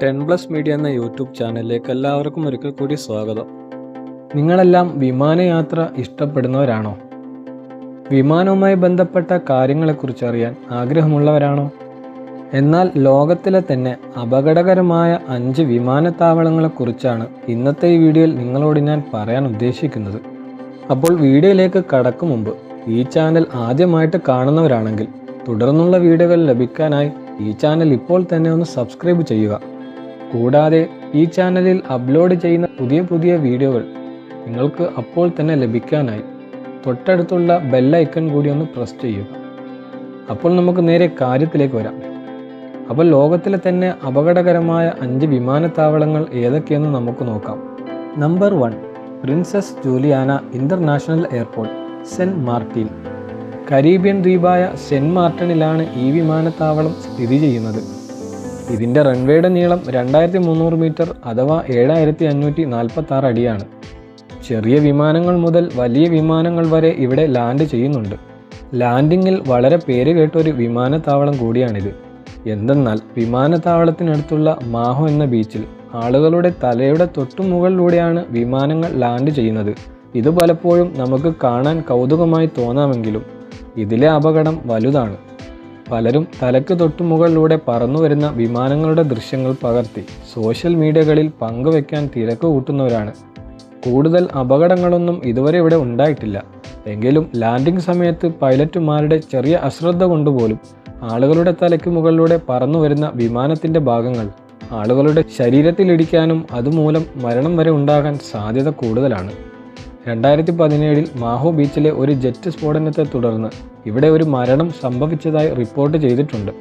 Ten plus media എന്ന YouTube ചാനലിലേക്ക് എല്ലാവർക്കും ഒരിക്കൽ കൂടി സ്വാഗതം. നിങ്ങളെല്ലാം വിമാനയാത്ര ഇഷ്ടപ്പെടുന്നവരാണോ? വിമാനവുമായി ബന്ധപ്പെട്ട കാര്യങ്ങളെക്കുറിച്ച് അറിയാൻ ആഗ്രഹമുള്ളവരാണോ? എന്നാൽ ലോകത്തിലെ തന്നെ അപകടകരമായ അഞ്ച് വിമാനത്താവളങ്ങളെക്കുറിച്ചാണ് ഇന്നത്തെ ഈ വീഡിയോയിൽ നിങ്ങളോട് ഞാൻ പറയാൻ ഉദ്ദേശിക്കുന്നത്. അപ്പോൾ വീഡിയോയിലേക്ക് കടക്കും മുമ്പ് ഈ ചാനൽ ആദ്യമായിട്ട് കാണുന്നവരാണെങ്കിൽ തുടർന്നുള്ള വീഡിയോകൾ ലഭിക്കാനായി ഈ ചാനൽ ഇപ്പോൾ തന്നെ ഒന്ന് സബ്സ്ക്രൈബ് ചെയ്യുക. കൂടാതെ ഈ ചാനലിൽ അപ്ലോഡ് ചെയ്യുന്ന പുതിയ പുതിയ വീഡിയോകൾ നിങ്ങൾക്ക് അപ്പോൾ തന്നെ ലഭിക്കാനായി തൊട്ടടുത്തുള്ള ബെല്ലൈക്കൺ കൂടി ഒന്ന് പ്രസ് ചെയ്യുക. അപ്പോൾ നമുക്ക് നേരെ കാര്യത്തിലേക്ക് വരാം. അപ്പോൾ ലോകത്തിലെ തന്നെ അപകടകരമായ അഞ്ച് വിമാനത്താവളങ്ങൾ ഏതൊക്കെയെന്ന് നമുക്ക് നോക്കാം. Number one Princess Juliana International Airport Saint Martin Caribbean ദ്വീപായ സെന്റ് മാർട്ടിനിലാണ് ഈ വിമാനത്താവളം സ്ഥിതി ചെയ്യുന്നത്. ഇതിന്റെ റൺവേയുടെ നീളം രണ്ടായിരത്തി മുന്നൂറ് മീറ്റർ അഥവാ ഏഴായിരത്തി അഞ്ഞൂറ്റി നാൽപ്പത്തി ആറ് അടിയാണ്. ചെറിയ വിമാനങ്ങൾ മുതൽ വലിയ വിമാനങ്ങൾ വരെ ഇവിടെ ലാൻഡ് ചെയ്യുന്നുണ്ട്. ലാൻഡിങ്ങിൽ വളരെ പേര് കേട്ട ഒരു വിമാനത്താവളം കൂടിയാണിത്. എന്തെന്നാൽ വിമാനത്താവളത്തിനടുത്തുള്ള മാഹോ എന്ന ബീച്ചിൽ ആളുകളുടെ തലയുടെ തൊട്ടുമുകളിലൂടെയാണ് വിമാനങ്ങൾ ലാൻഡ് ചെയ്യുന്നത്. ഇത് പലപ്പോഴും നമുക്ക് കാണാൻ കൗതുകമായി തോന്നാമെങ്കിലും ഇതിലെ അപകടം വലുതാണ്. പലരും തലക്ക് തൊട്ടുമുകളിലൂടെ പറന്നു വരുന്ന വിമാനങ്ങളുടെ ദൃശ്യങ്ങൾ പകർത്തി സോഷ്യൽ മീഡിയകളിൽ പങ്കുവെക്കാൻ തിരക്ക് കൂട്ടുന്നവരാണ്. കൂടുതൽ അപകടങ്ങളൊന്നും ഇതുവരെ ഇവിടെ ഉണ്ടായിട്ടില്ല. എങ്കിലും ലാൻഡിംഗ് സമയത്ത് പൈലറ്റുമാരുടെ ചെറിയ അശ്രദ്ധ കൊണ്ടുപോലും ആളുകളുടെ തലയ്ക്ക് മുകളിലൂടെ പറന്നു വരുന്ന വിമാനത്തിന്റെ ഭാഗങ്ങൾ ആളുകളുടെ ശരീരത്തിലിടിക്കാനും അതുമൂലം മരണം വരെ ഉണ്ടാകാൻ സാധ്യത കൂടുതലാണ്. രണ്ടായിരത്തി പതിനേഴിൽ മാഹോ ബീച്ചിലെ ഒരു ജെറ്റ് സ്ഫോടനത്തെ തുടർന്ന് ഇവിടെ ഒരു മരണം സംഭവിച്ചതായി റിപ്പോർട്ട് ചെയ്തിട്ടുണ്ട്.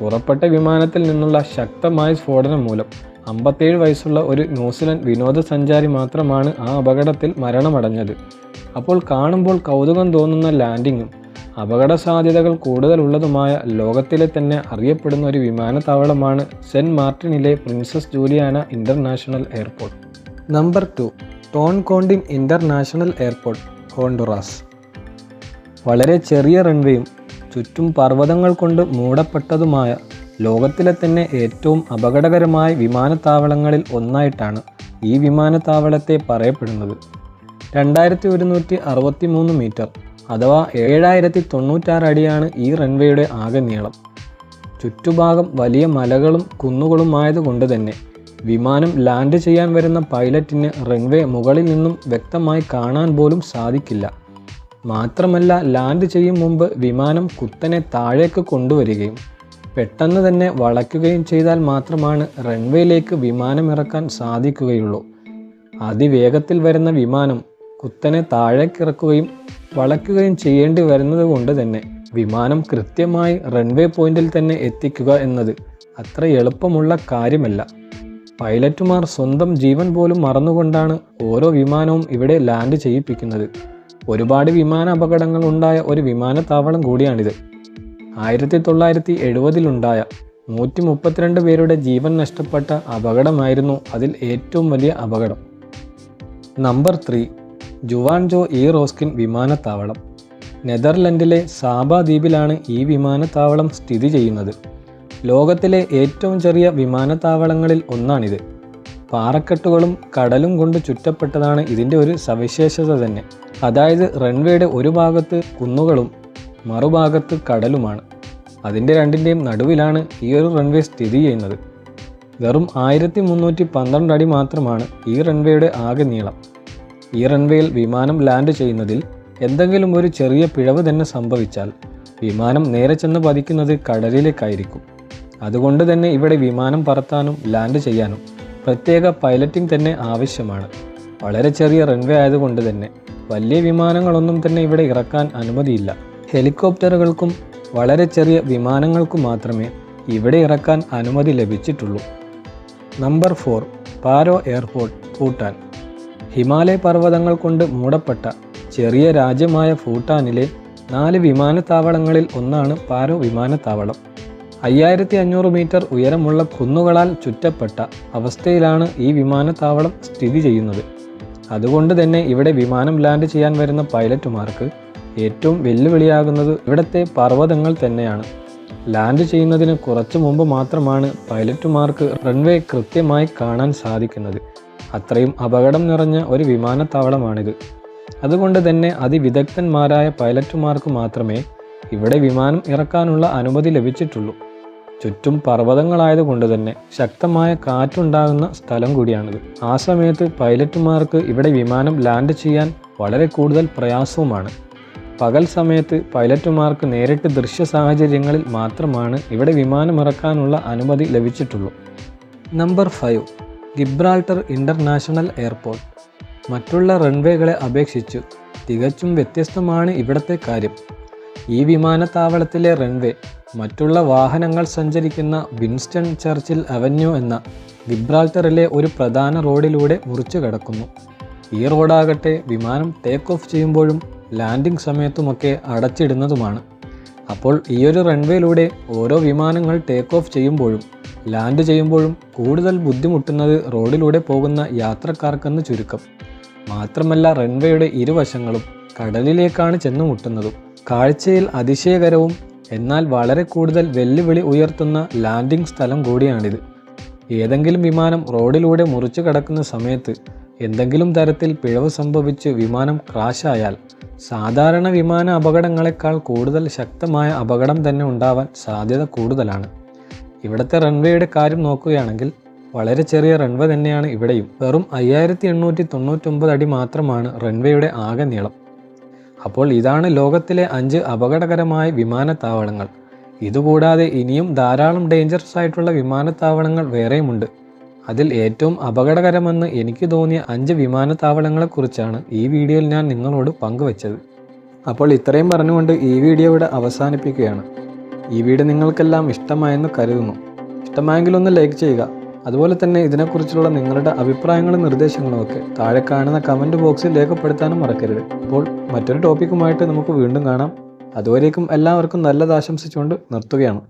പുറപ്പെട്ട വിമാനത്തിൽ നിന്നുള്ള ശക്തമായ സ്ഫോടനം മൂലം അമ്പത്തേഴ് വയസ്സുള്ള ഒരു ന്യൂസിലൻഡ് വിനോദസഞ്ചാരി മാത്രമാണ് ആ അപകടത്തിൽ മരണമടഞ്ഞത്. അപ്പോൾ കാണുമ്പോൾ കൗതുകം തോന്നുന്ന ലാൻഡിങ്ങും അപകട സാധ്യതകൾ കൂടുതലുള്ളതുമായ ലോകത്തിലെ തന്നെ അറിയപ്പെടുന്ന ഒരു വിമാനത്താവളമാണ് Saint മാർട്ടിനിലെ Princess Juliana International Airport. Number two. Toncontin International Airport Honduras. വളരെ ചെറിയ റൺവേയും ചുറ്റും പർവതങ്ങൾ കൊണ്ട് മൂടപ്പെട്ടതുമായ ലോകത്തിലെ തന്നെ ഏറ്റവും അപകടകരമായ വിമാനത്താവളങ്ങളിൽ ഒന്നായിട്ടാണ് ഈ വിമാനത്താവളത്തെ പറയപ്പെടുന്നത്. രണ്ടായിരത്തി ഒരുന്നൂറ്റി അറുപത്തി മൂന്ന് മീറ്റർ അഥവാ ഏഴായിരത്തി തൊണ്ണൂറ്റാറ് അടിയാണ് ഈ റൺവേയുടെ ആകെ നീളം. ചുറ്റുഭാഗം വലിയ മലകളും കുന്നുകളുമായതുകൊണ്ട് തന്നെ വിമാനം ലാൻഡ് ചെയ്യാൻ വരുന്ന പൈലറ്റിന് റൺവേ മുകളിൽ നിന്നും വ്യക്തമായി കാണാൻ പോലും സാധിക്കില്ല. മാത്രമല്ല ലാൻഡ് ചെയ്യും മുമ്പ് വിമാനം കുത്തനെ താഴേക്ക് കൊണ്ടുവരികയും പെട്ടെന്ന് തന്നെ വളയ്ക്കുകയും ചെയ്താൽ മാത്രമാണ് റൺവേയിലേക്ക് വിമാനം ഇറക്കാൻ സാധിക്കുകയുള്ളൂ. അതിവേഗത്തിൽ വരുന്ന വിമാനം കുത്തനെ താഴേക്കിറക്കുകയും വളയ്ക്കുകയും ചെയ്യേണ്ടി വരുന്നത് കൊണ്ട് തന്നെ വിമാനം കൃത്യമായി റൺവേ പോയിന്റിൽ തന്നെ എത്തിക്കുക എന്നത് അത്ര എളുപ്പമുള്ള കാര്യമല്ല. പൈലറ്റുമാർ സ്വന്തം ജീവൻ പോലും മറന്നുകൊണ്ടാണ് ഓരോ വിമാനവും ഇവിടെ ലാൻഡ് ചെയ്യിപ്പിക്കുന്നത്. ഒരുപാട് വിമാന അപകടങ്ങൾ ഉണ്ടായ ഒരു വിമാനത്താവളം കൂടിയാണിത്. ആയിരത്തി തൊള്ളായിരത്തി എഴുപതിലുണ്ടായ നൂറ്റി മുപ്പത്തിരണ്ട് പേരുടെ ജീവൻ നഷ്ടപ്പെട്ട അപകടമായിരുന്നു അതിൽ ഏറ്റവും വലിയ അപകടം. Number three Juancho E Yrausquin വിമാനത്താവളം. നെതർലൻഡിലെ സാബ ദ്വീപിലാണ് ഈ വിമാനത്താവളം സ്ഥിതി ചെയ്യുന്നത്. ലോകത്തിലെ ഏറ്റവും ചെറിയ വിമാനത്താവളങ്ങളിൽ ഒന്നാണിത്. പാറക്കെട്ടുകളും കടലും കൊണ്ട് ചുറ്റപ്പെട്ടതാണ് ഇതിന്റെ ഒരു സവിശേഷത തന്നെ. അതായത് റൺവേയുടെ ഒരു ഭാഗത്ത് കുന്നുകളും മറുഭാഗത്ത് കടലുമാണ്. അതിന്റെ രണ്ടിന്റെയും നടുവിലാണ് ഈ ഒരു റൺവേ സ്ഥിതി ചെയ്യുന്നത്. വെറും ആയിരത്തി മുന്നൂറ്റി പന്ത്രണ്ട് അടി മാത്രമാണ് ഈ റൺവേയുടെ ആകെ നീളം. ഈ റൺവേയിൽ വിമാനം ലാൻഡ് ചെയ്യുന്നതിൽ എന്തെങ്കിലും ഒരു ചെറിയ പിഴവ് തന്നെ സംഭവിച്ചാൽ വിമാനം നേരെ ചെന്ന് പതിക്കുന്നത് കടലിലേക്കായിരിക്കും. അതുകൊണ്ട് തന്നെ ഇവിടെ വിമാനം പറത്താനും ലാൻഡ് ചെയ്യാനും പ്രത്യേക പൈലറ്റിംഗ് തന്നെ ആവശ്യമാണ്. വളരെ ചെറിയ റൺവേ ആയതുകൊണ്ട് തന്നെ വലിയ വിമാനങ്ങളൊന്നും തന്നെ ഇവിടെ ഇറക്കാൻ അനുമതിയില്ല. ഹെലികോപ്റ്ററുകൾക്കും വളരെ ചെറിയ വിമാനങ്ങൾക്കും മാത്രമേ ഇവിടെ ഇറക്കാൻ അനുമതി ലഭിച്ചിട്ടുള്ളൂ. Number four Paro Airport Bhutan. Himalaya പർവതങ്ങൾ കൊണ്ട് മൂടപ്പെട്ട ചെറിയ രാജ്യമായ ഭൂട്ടാനിലെ നാല് വിമാനത്താവളങ്ങളിൽ ഒന്നാണ് പാരോ വിമാനത്താവളം. അയ്യായിരത്തി അഞ്ഞൂറ് മീറ്റർ ഉയരമുള്ള കുന്നുകളാൽ ചുറ്റപ്പെട്ട അവസ്ഥയിലാണ് ഈ വിമാനത്താവളം സ്ഥിതി ചെയ്യുന്നത്. അതുകൊണ്ട് തന്നെ ഇവിടെ വിമാനം ലാൻഡ് ചെയ്യാൻ വരുന്ന പൈലറ്റുമാർക്ക് ഏറ്റവും വെല്ലുവിളിയാകുന്നത് ഇവിടുത്തെ പർവതങ്ങൾ തന്നെയാണ്. ലാൻഡ് ചെയ്യുന്നതിന് കുറച്ചു മുമ്പ് മാത്രമാണ് പൈലറ്റുമാർക്ക് റൺവേ കൃത്യമായി കാണാൻ സാധിക്കുന്നത്. അത്രയും അപകടം നിറഞ്ഞ ഒരു വിമാനത്താവളമാണിത്. അതുകൊണ്ട് തന്നെ അതിവിദഗ്ധന്മാരായ പൈലറ്റുമാർക്ക് മാത്രമേ ഇവിടെ വിമാനം ഇറക്കാനുള്ള അനുമതി ലഭിച്ചിട്ടുള്ളൂ. ചുറ്റും പർവതങ്ങളായതുകൊണ്ട് തന്നെ ശക്തമായ കാറ്റുണ്ടാകുന്ന സ്ഥലം കൂടിയാണിത്. ആ സമയത്ത് പൈലറ്റുമാർക്ക് ഇവിടെ വിമാനം ലാൻഡ് ചെയ്യാൻ വളരെ കൂടുതൽ പ്രയാസവുമാണ്. പകൽ സമയത്ത് പൈലറ്റുമാർക്ക് നേരിട്ട് ദൃശ്യ സാഹചര്യങ്ങളിൽ മാത്രമാണ് ഇവിടെ വിമാനമിറക്കാനുള്ള അനുമതി ലഭിച്ചിട്ടുള്ളൂ. Number five. Gibraltar International Airport. മറ്റുള്ള റൺവേകളെ അപേക്ഷിച്ച് തികച്ചും വ്യത്യസ്തമാണ് ഇവിടത്തെ കാര്യം. ഈ വിമാനത്താവളത്തിലെ റൺവേ മറ്റുള്ള വാഹനങ്ങൾ സഞ്ചരിക്കുന്ന വിൻസ്റ്റൺ ചർച്ചിൽ അവന്യൂ എന്ന ഗിബ്രാൾട്ടറിലെ ഒരു പ്രധാന റോഡിലൂടെ മുറിച്ചു കടക്കുന്നു. ഈ റോഡാകട്ടെ വിമാനം ടേക്ക് ഓഫ് ചെയ്യുമ്പോഴും ലാൻഡിംഗ് സമയത്തുമൊക്കെ അടച്ചിടുന്നതുമാണ്. അപ്പോൾ ഈയൊരു റൺവേയിലൂടെ ഓരോ വിമാനങ്ങൾ ടേക്ക് ഓഫ് ചെയ്യുമ്പോഴും ലാൻഡ് ചെയ്യുമ്പോഴും കൂടുതൽ ബുദ്ധിമുട്ടുന്നത് റോഡിലൂടെ പോകുന്ന യാത്രക്കാർക്കെന്ന് ചുരുക്കം. മാത്രമല്ല റൺവേയുടെ ഇരുവശങ്ങളും കടലിലേക്കാണ് ചെന്നു മുട്ടുന്നതും കാഴ്ചയിൽ അതിശയകരവും എന്നാൽ വളരെ കൂടുതൽ വെല്ലുവിളി ഉയർത്തുന്ന ലാൻഡിംഗ് സ്ഥലം കൂടിയാണിത്. ഏതെങ്കിലും വിമാനം റോഡിലൂടെ മുറിച്ചു കടക്കുന്ന സമയത്ത് എന്തെങ്കിലും തരത്തിൽ പിഴവ് സംഭവിച്ച് വിമാനം ക്രാഷായാൽ സാധാരണ വിമാന അപകടങ്ങളെക്കാൾ കൂടുതൽ ശക്തമായ അപകടം തന്നെ ഉണ്ടാവാൻ സാധ്യത കൂടുതലാണ്. ഇവിടുത്തെ റൺവേയുടെ കാര്യം നോക്കുകയാണെങ്കിൽ വളരെ ചെറിയ റൺവേ തന്നെയാണ് ഇവിടെയും. വെറും അയ്യായിരത്തി എണ്ണൂറ്റി തൊണ്ണൂറ്റൊമ്പത് അടി മാത്രമാണ് റൺവേയുടെ ആകെ നീളം. അപ്പോൾ ഇതാണ് ലോകത്തിലെ അഞ്ച് അപകടകരമായ വിമാനത്താവളങ്ങൾ. ഇതുകൂടാതെ ഇനിയും ധാരാളം ഡേഞ്ചറസ് ആയിട്ടുള്ള വിമാനത്താവളങ്ങൾ വേറെയുമുണ്ട്. അതിൽ ഏറ്റവും അപകടകരമെന്ന് എനിക്ക് തോന്നിയ അഞ്ച് വിമാനത്താവളങ്ങളെക്കുറിച്ചാണ് ഈ വീഡിയോയിൽ ഞാൻ നിങ്ങളോട് പങ്കുവച്ചത്. അപ്പോൾ ഇത്രയും പറഞ്ഞുകൊണ്ട് ഈ വീഡിയോ ഇവിടെ അവസാനിപ്പിക്കുകയാണ്. ഈ വീഡിയോ നിങ്ങൾക്കെല്ലാം ഇഷ്ടമായെന്ന് കരുതുന്നു. ഇഷ്ടമായെങ്കിൽ ഒന്ന് ലൈക്ക് ചെയ്യുക അതുപോലെ തന്നെ ഇതിനെക്കുറിച്ചുള്ള നിങ്ങളുടെ അഭിപ്രായങ്ങളും നിർദ്ദേശങ്ങളും ഒക്കെ താഴെ കാണുന്ന കമന്റ് ബോക്സിൽ രേഖപ്പെടുത്താനും മറക്കരുത്. അപ്പോൾ മറ്റൊരു ടോപ്പിക്കുമായിട്ട് നമുക്ക് വീണ്ടും കാണാം. അതുവരേക്കും എല്ലാവർക്കും നല്ലത് ആശംസിച്ചുകൊണ്ട് നിർത്തുകയാണ്.